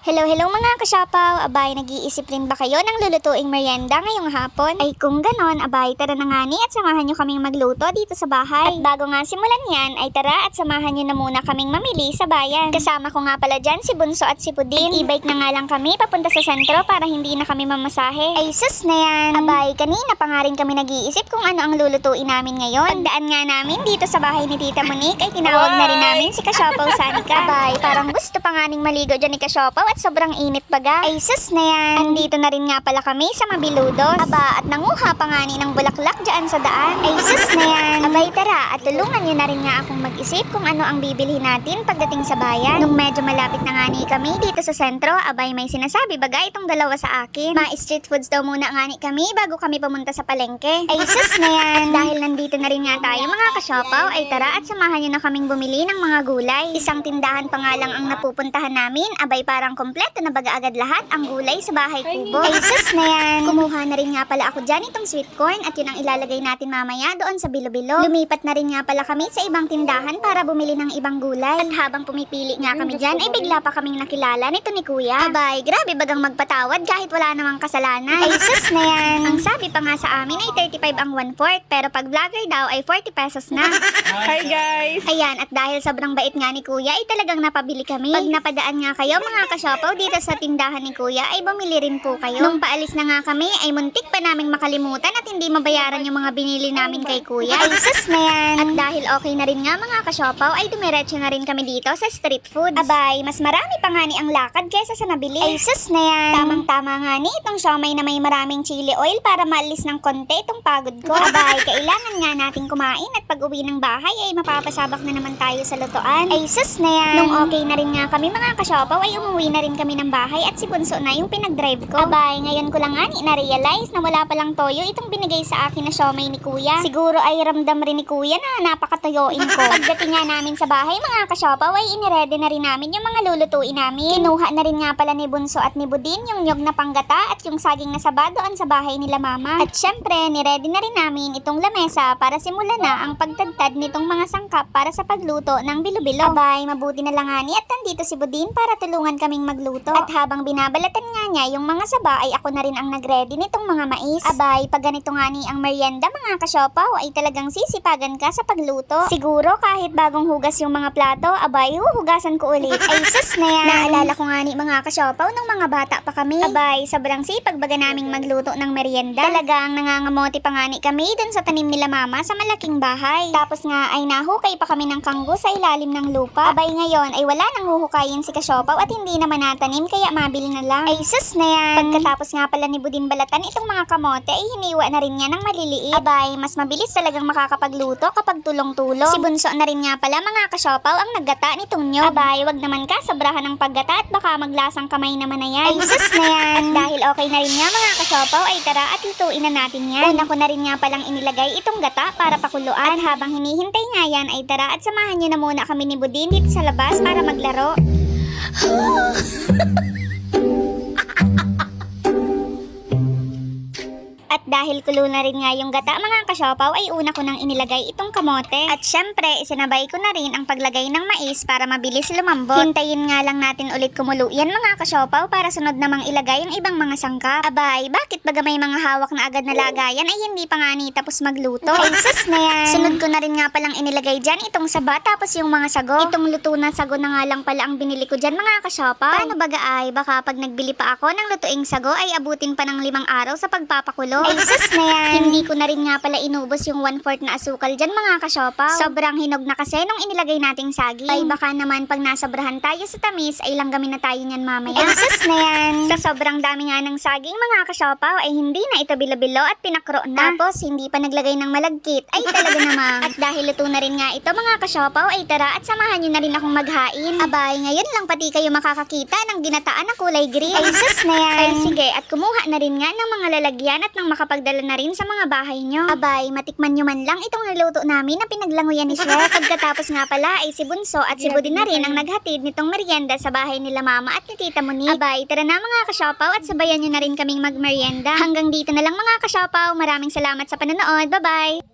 Hello, hello mga kasyapaw! Abay, nag-iisip rin ba kayo ng lulutuing merienda ngayong hapon? Ay kung ganon, abay, tara na nga ni at samahan nyo kaming magluto dito sa bahay. At bago nga simulan yan, ay tara at samahan nyo na muna kaming mamili sa bayan. Kasama ko nga pala dyan si Bunso at si Pudin. E-bike na nga lang kami papunta sa sentro para hindi na kami mamasahe. Ay sus na yan! Abay, kanina pa nga rin kami nag-iisip kung ano ang lulutuin namin ngayon. Pagdaan nga namin dito sa bahay ni Tita Monique ay tinawag na rin namin si Kasyapaw Sanika. Abay, parang gusto pa nga ning maligo dyan ni Kasyapaw at sobrang init baga. Ay sus na yan! Andito na rin nga pala kami sa Mabiludos. Aba, at nanguha pa nga ni ng bulaklak dyan sa daan. Ay sus na yan! Abay tara, at tulungan nyo na rin nga akong mag-isip kung ano ang bibilhin natin pagdating sa bayan. Nung medyo malapit na nga ni kami dito sa sentro, abay may sinasabi baga itong dalawa sa akin. Ma street foods daw muna nga ni kami bago kami pumunta sa palengke. Ay sus na yan! Dahil nandito na rin nga tayo mga kasyopaw, ay tara at samahan nyo na kaming bumili ng mga gulay. Isang tindahan pa nga lang ang napupuntahan namin, abay parang kompleto na baga agad lahat ang gulay sa bahay kubo. Ay sus na yan! Kumuha na rin nga pala ako dyan itong sweet corn at yun ang ilalagay natin mamaya doon sa bilo-bilo. Lumipat na rin nga pala kami sa ibang tindahan para bumili ng ibang gulay. At habang pumipili nga kami dyan, ay bigla pa kaming nakilala nito ni Kuya. Abay, grabe bagang magpatawad kahit wala namang kasalanan. Ay sus na yan! Ang sabi pa nga sa amin ay 35 ang 1/4 pero pag vlogger daw ay 40 pesos na. Hi guys! Ayan, at dahil sobrang bait nga ni Kuya, ay talagang napabili kami. Pag napadaan nga kayo mga kasyopaw dito sa tindahan ni Kuya, ay bumili rin po kayo. Nung paalis na nga kami, ay muntik pa naming makalimutan at hindi mabayaran yung mga binili namin kay Kuya. Ay sus na yan! At dahil okay na rin nga mga kasyopaw, ay dumiretso na rin kami dito sa street foods. Abay, mas marami pa nga ni ang lakad kesa sa nabili. Ay sus na yan! Tamang-tama nga ni itong siomay na may maraming chili oil para maalis ng konti itong pagod ko. Abay, kailangan nga nating kumain at pag uwi ng bahay ay mapapasabak na naman tayo sa lutuan. Ay sus na yan! Nung okay na rin nga kami mga kasyopaw ay umuwi na rin kami ng bahay at si Bunso na yung pinag-drive ko. Abay, ngayon ko lang nga ni na-realize na wala palang toyo itong binigay sa akin na siomay ni Kuya. Siguro ay ramdam rin ni Kuya na napakatoyoin ko. Pagdating nga namin sa bahay mga kasyopaw ay iniredy na rin namin yung mga lulutuin namin. Kinuha na rin nga pala ni Bunso at ni Budin yung nyog na panggata at yung saging na saba doon sa bahay nila mama. At syempre, niready na rin namin itong lamesa para simulan na ang pagtadtad nitong mga sangkap para sa pagluto ng bilo-bilo. Abay, mabuti na lang nga ni at nandito si Budin para tulungan kaming magluto. At habang binabalatan nga niya yung mga saba ay ako na rin ang nagready nitong mga mais. Abay, pag ganito nga ni ang merienda mga kasyopaw ay talagang sisipagan ka sa pagluto. Siguro kahit bagong hugas yung mga plato, abay, huhugasan ko ulit. Ay sus na yan. Naalala ko nga ni mga kasyopaw nung mga bata pa kami. Abay, sobrang sipag baga naming magluto ng merienda. Talagang nangangamote pa nga ni kami dun sa tanim nila mama sa malaking bahay. Tapos nga ay nahukay pa kami ng kanggo sa ilalim ng lupa. Abay ngayon ay wala nang huhukayin si Kasyopaw at hindi naman natanim kaya mabili na lang. Ay sus na yan. Pagkatapos nga pala ni Budin balatan itong mga kamote ay hiniwa na rin niya ng maliliit. Abay, mas mabilis talagang makakapagluto kapag tulong-tulong. Si Bunso na rin nga pala mga kasyopaw ang naggata nitong nyo. Abay, wag naman ka sobrahan ng paggata at baka maglasang kamay naman na yan. Ay sus na yan. At dahil okay na rin nga mga kasyopaw ay tara at lutuin na natin yan. Una ko na rin nga palang inilagay itong gata para pakuluan. At habang hinihintay nga yan ay tara at samahan nyo na muna kami ni Budin dito sa labas para maglaro. 呼 dahil kulo na rin nga yung gata mga kasyopaw ay una ko nang inilagay itong kamote. At syempre, isinabay ko na rin ang paglagay ng mais para mabilis lumambot. Hintayin nga lang natin ulit kumulo yan mga kasyopaw para sunod namang ilagay ang ibang mga sangkap. Abay, bakit baga may mga hawak na agad na lagayan ay hindi pa nga ni tapos magluto? Ay sus na yan! Sunod ko na rin nga palang inilagay dyan itong saba tapos yung mga sago. Itong luto na sago na nga lang pala ang binili ko dyan mga kasyopaw. Paano baga ay, baka pag nagbili pa ako ng lutuing sago ay abutin pa ng limang araw sa pagpapakulo. Ay sus na yan! Hindi ko na rin nga pala inubos yung one-fourth na asukal dyan mga kasyopaw. Sobrang hinog na kasi nung inilagay nating saging. Ay baka naman pag nasobrahan tayo sa tamis ay langgamin na tayo niyan mamaya. Ay sus na yan! Sa sobrang dami nga ng saging mga kasyopaw ay hindi na ito bilo-bilo at pinakro na. Tapos hindi pa naglagay ng malagkit. Ay talaga namang. At dahil luto na rin nga ito mga kasyopaw ay tara at samahan nyo na rin akong maghain. Abay, ngayon lang pati kayo makakakita ng ginataan na kulay green. Ay sus na yan! Ay sige, at kumuha na rin nga ng mga lalagyan at ng makapagdala na rin sa mga bahay nyo. Abay, matikman nyo man lang itong niluto namin na pinaglanguyan ni Chef. Pagkatapos nga pala ay si Bunso at si Budin na rin ang naghatid nitong merienda sa bahay nila Mama at ni Tita Monique. Abay, tara na mga kasyopaw at sabayan nyo na rin kaming magmerienda. Hanggang dito na lang mga kasyopaw. Maraming salamat sa panonood. Bye-bye!